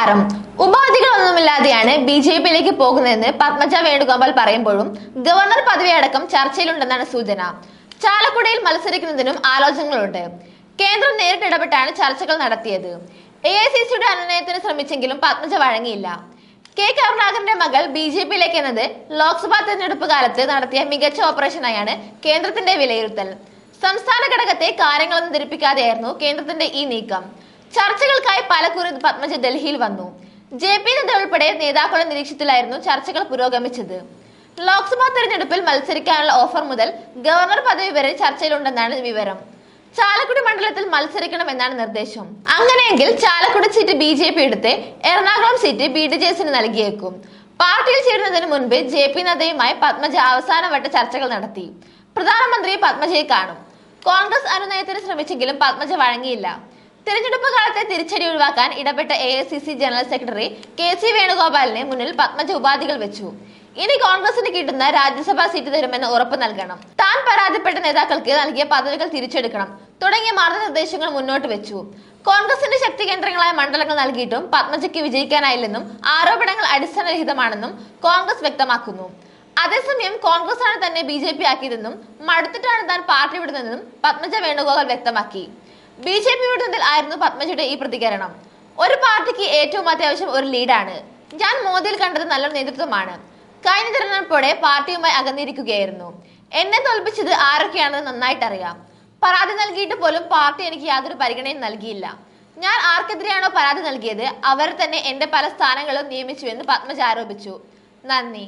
നമസ്കാരം ഉപാധികളൊന്നുമില്ലാതെയാണ് B J പിയിലേക്ക് പോകുന്നതെന്ന് പത്മജ വേണുഗോപാൽ പറയുമ്പോഴും ഗവർണർ പദവി അടക്കം ചർച്ചയിലുണ്ടെന്നാണ് സൂചന. ചാലക്കുടിയിൽ മത്സരിക്കുന്നതിനും ആലോചനകളുണ്ട്. കേന്ദ്രം നേരിട്ട് ഇടപെട്ടാണ് ചർച്ചകൾ നടത്തിയത്. എ ഐ സി സിയുടെ അനുനയത്തിന് ശ്രമിച്ചെങ്കിലും പത്മജ വഴങ്ങിയില്ല. കെ കരുണാകരന്റെ മകൾ ബി ജെ പിയിലേക്ക് എന്നത് ലോക്സഭാ തെരഞ്ഞെടുപ്പ് കാലത്ത് നടത്തിയ മികച്ച ഓപ്പറേഷനായാണ് കേന്ദ്രത്തിന്റെ വിലയിരുത്തൽ. സംസ്ഥാന ഘടകത്തെ കാര്യങ്ങളൊന്നും ധരിപ്പിക്കാതെയായിരുന്നു കേന്ദ്രത്തിന്റെ ഈ നീക്കം. ചർച്ചകൾക്കായി പലകുറി പത്മജ ഡൽഹിയിൽ വന്നു. ജെ പി നദ്ദ ഉൾപ്പെടെ നേതാക്കളുടെ നിരീക്ഷണത്തിലായിരുന്നു ചർച്ചകൾ പുരോഗമിച്ചത്. ലോക്സഭാ തെരഞ്ഞെടുപ്പിൽ മത്സരിക്കാനുള്ള ഓഫർ മുതൽ ഗവർണർ പദവി വരെ ചർച്ചയിലുണ്ടെന്നാണ് വിവരം. ചാലക്കുടി മണ്ഡലത്തിൽ മത്സരിക്കണമെന്നാണ് നിർദ്ദേശം. അങ്ങനെയെങ്കിൽ Chalakudy seat B J P എടുത്ത് Ernakulam seat B D J എസിന് നൽകിയേക്കും. പാർട്ടിയിൽ ചേരുന്നതിന് മുൻപ് ജെ പി നദ്ദയുമായി പത്മജ അവസാനവട്ട ചർച്ചകൾ നടത്തി. പ്രധാനമന്ത്രി പത്മജയെ കാണും. കോൺഗ്രസ് അനുനയത്തിന് ശ്രമിച്ചെങ്കിലും പത്മജ വഴങ്ങിയില്ല. തിരഞ്ഞെടുപ്പ് കാലത്തെ തിരിച്ചടി ഒഴിവാക്കാൻ ഇടപെട്ട A general secretary K C വേണുഗോപാലിന് മുന്നിൽ പത്മജ ഉപാധികൾ വെച്ചു. ഇനി കോൺഗ്രസിന് കിട്ടുന്ന രാജ്യസഭാ സീറ്റ് തരുമെന്ന് ഉറപ്പ് നൽകണം. താൻ പരാതിപ്പെട്ട നേതാക്കൾക്ക് നൽകിയ പദവികൾ തിരിച്ചെടുക്കണം തുടങ്ങിയ മാർഗനിർദ്ദേശങ്ങൾ മുന്നോട്ട് വെച്ചു. കോൺഗ്രസിന്റെ ശക്തി കേന്ദ്രങ്ങളായ മണ്ഡലങ്ങൾ നൽകിയിട്ടും പത്മജയ്ക്ക് വിജയിക്കാനായില്ലെന്നും ആരോപണങ്ങൾ അടിസ്ഥാനരഹിതമാണെന്നും കോൺഗ്രസ് വ്യക്തമാക്കുന്നു. അതേസമയം കോൺഗ്രസ് ആണ് തന്നെ ബി ജെ പി ആക്കിയതെന്നും മടുത്തിട്ടാണ് താൻ പാർട്ടി വിടുന്നതെന്നും പത്മജ വേണുഗോപാൽ വ്യക്തമാക്കി. ബി ജെ പി വിടുന്നതിൽ ആയിരുന്നു പത്മജിയുടെ ഈ പ്രതികരണം. ഒരു പാർട്ടിക്ക് ഏറ്റവും അത്യാവശ്യം ഒരു ലീഡാണ്. ഞാൻ മോദിയിൽ കണ്ടത് നല്ല നേതൃത്വമാണ്. കഴിഞ്ഞ തെരഞ്ഞെടുപ്പോടെ പാർട്ടിയുമായി അകന്നിരിക്കുകയായിരുന്നു. എന്നെ തോൽപ്പിച്ചത് ആരൊക്കെയാണെന്ന് നന്നായിട്ട് അറിയാം പരാതി നൽകിയിട്ട് പോലും പാർട്ടി എനിക്ക് യാതൊരു പരിഗണനയും നൽകിയില്ല. ഞാൻ ആർക്കെതിരെയാണോ പരാതി നൽകിയത്? അവർ തന്നെ എന്റെ പല സ്ഥാനങ്ങളും നിയമിച്ചുവെന്ന് പത്മജ ആരോപിച്ചു. നന്ദി.